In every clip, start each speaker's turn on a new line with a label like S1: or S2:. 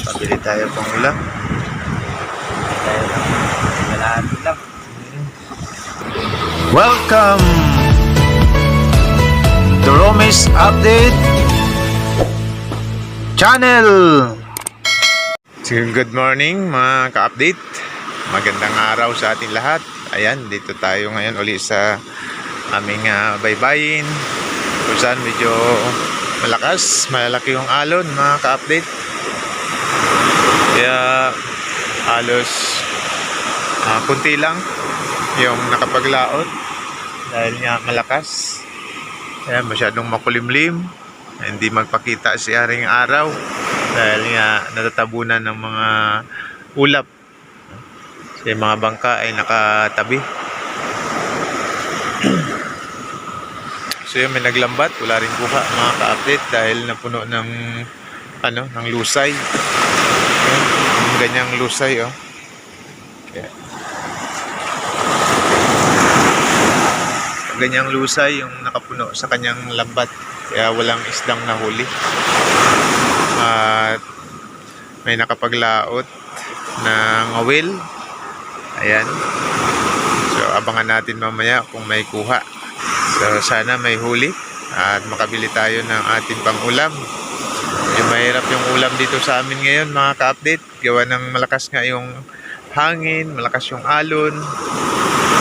S1: Pabili tayo pang ulam.
S2: Tayo lang. Kalahati lang.
S1: Welcome to Romis Update Channel. Good morning mga ka-update. Magandang araw sa ating lahat. Ayan, dito tayo ngayon uli sa aming ah, baybayin. Kung saan medyo malakas, malalaki yung alon mga ka-update. Kaya halos ah, kunti lang yung nakapaglaot dahil nga malakas. Ayan, masyadong makulimlim. Hindi magpakita si Aring Araw dahil nga natatabunan ng mga ulap. Kasi mga bangka ay nakatabi. So yun may naglambat. Wala rin kuha mga ka-update dahil napuno ng ano, ng lusay yung ganyang lusay oh. Kaya, ganyang lusay yung nakapuno sa kanyang lambat. Kaya walang isdang nahuli. At may nakapaglaot na ngawil. Ayan. So abangan natin mamaya kung may kuha. So sana may huli at makabili tayo ng ating pangulam mahirap yung ulam dito sa amin ngayon mga ka-update gawa ng malakas nga yung hangin malakas yung alon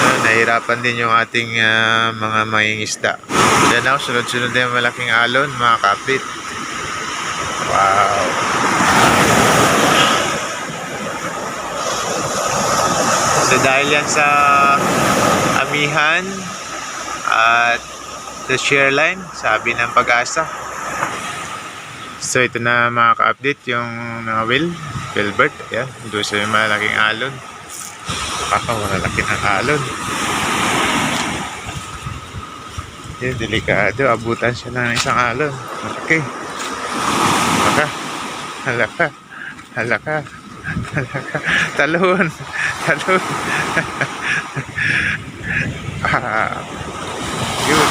S1: Ah, nahirapan din yung ating ah, mga mangingisda. Yan ako, sunod-sunod yung malaking alon, mga kapit. Wow! So dahil yan sa amihan at the share line, sabi ng pag-asa. So ito na mga ka-update yung mga will, Wilbert, yan, doon sa yung malaking alon. Kakawalalaki ng alon. Yan, delikado. Abutan siya ng isang alon. Malaki. Halaka. Halaka. Halaka. Halaka. Talon. Talon. ah. Yun.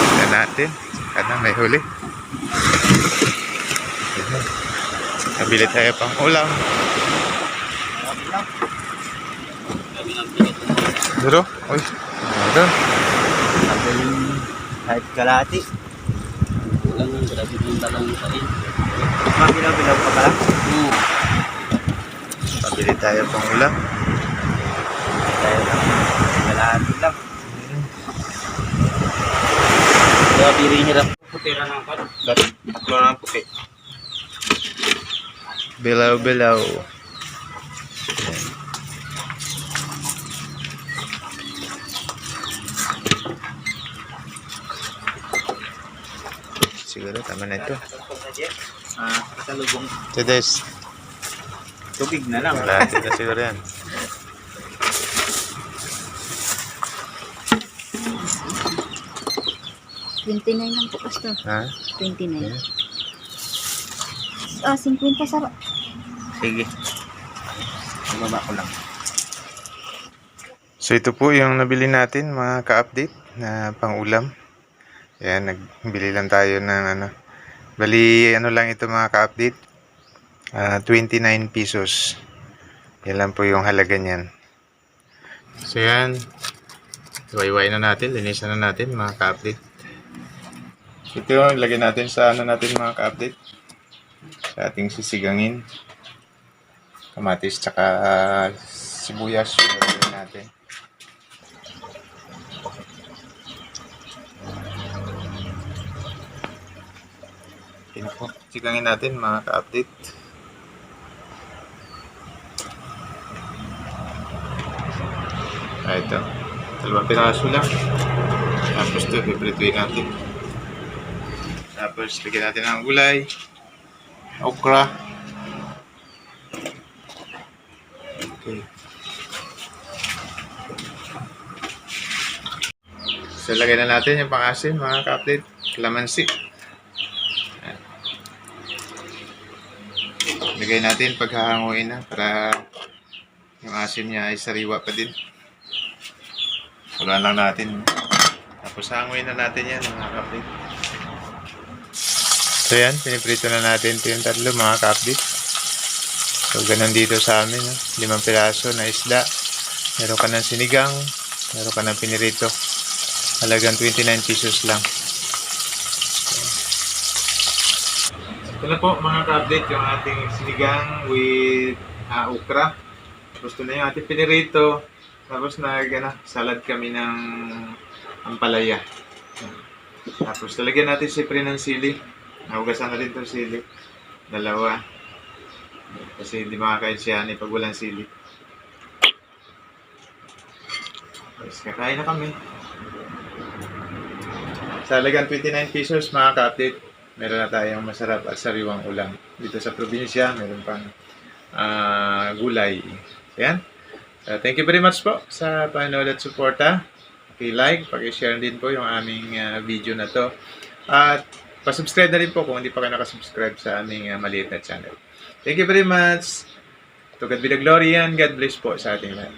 S1: Tignan natin. Sana may huli. Nabili tayo pang ulam. Duro? Uy. Duro.
S2: Sabi kahit kalahati. Lang yung grabe yung talang kain. Mga bilaw-bilaw pa pala? Oo.
S1: Pabili tayo pang ulam.
S2: Tayo lang. Kalahati lang. Kaya biri hirap. Puti na ng pan. Tatlo na ng puti.
S1: Bilaw-bilaw. Siguro tama na ito.
S2: Ah, kasalubong
S1: Tedes,
S2: tubig na lang.
S1: wala na siguro yan.
S3: Twenty-nine lang po, Pastor.
S1: Ha?
S3: 29. Ah, 50 sa...
S2: Sige. Baba ko lang.
S1: So ito po yung nabili natin mga ka-update na pang-ulam. Ayan, nagbili lang tayo ng ano. Bali, ano lang ito mga ka-update. Ah, 29 pesos. Yan lang po yung halaga niyan. So yan. Iwayway na natin. Linisan na natin mga ka-update. So, ito yung ilagay natin sa ano natin mga ka-update. Sa ating sisigangin. Kamatis tsaka ah, sibuyas. Yung natin. Po. Sigangin natin mga ka-update. Ah, ito. Dalawang piraso lang. Tapos ito, piprituin natin. Tapos, lagyan natin ng gulay. Okra. Okay. So, lagyan na natin yung pang-asin, mga ka-update. Kalamansi. Lagay natin paghahanguin na para yung asin niya ay sariwa pa din. Wala lang natin. Tapos hanguin na natin yan mga kapit. So yan, piniprito na natin ito yung tatlo mga kapit. So, ganun dito sa amin. No? Limang piraso na isda. Meron ka ng sinigang. Meron ka ng pinirito. Halagang 29 pesos lang. Ito na po mga ka-update yung ating sinigang with ah, okra. Ito na yung ating pinirito. Tapos nag, ano, salad kami ng ampalaya. Tapos talagyan natin siyempre ng sili. Nahugasan na rin itong sili. Dalawa. Kasi hindi makakain siya ni pag walang sili. Tapos kakain na kami. Sa halagang 29 pesos mga ka-update, meron na tayong masarap at sariwang ulam. Dito sa probinsya, meron pang ah, gulay. Ayan. So, thank you very much po sa panonood at suporta. Paki-like, paki-share din po yung aming ah, video na to. At pa-subscribe na rin po kung hindi pa kayo nakasubscribe sa aming ah, maliit na channel. Thank you very much. To God be the glory and God bless po sa ating lahat.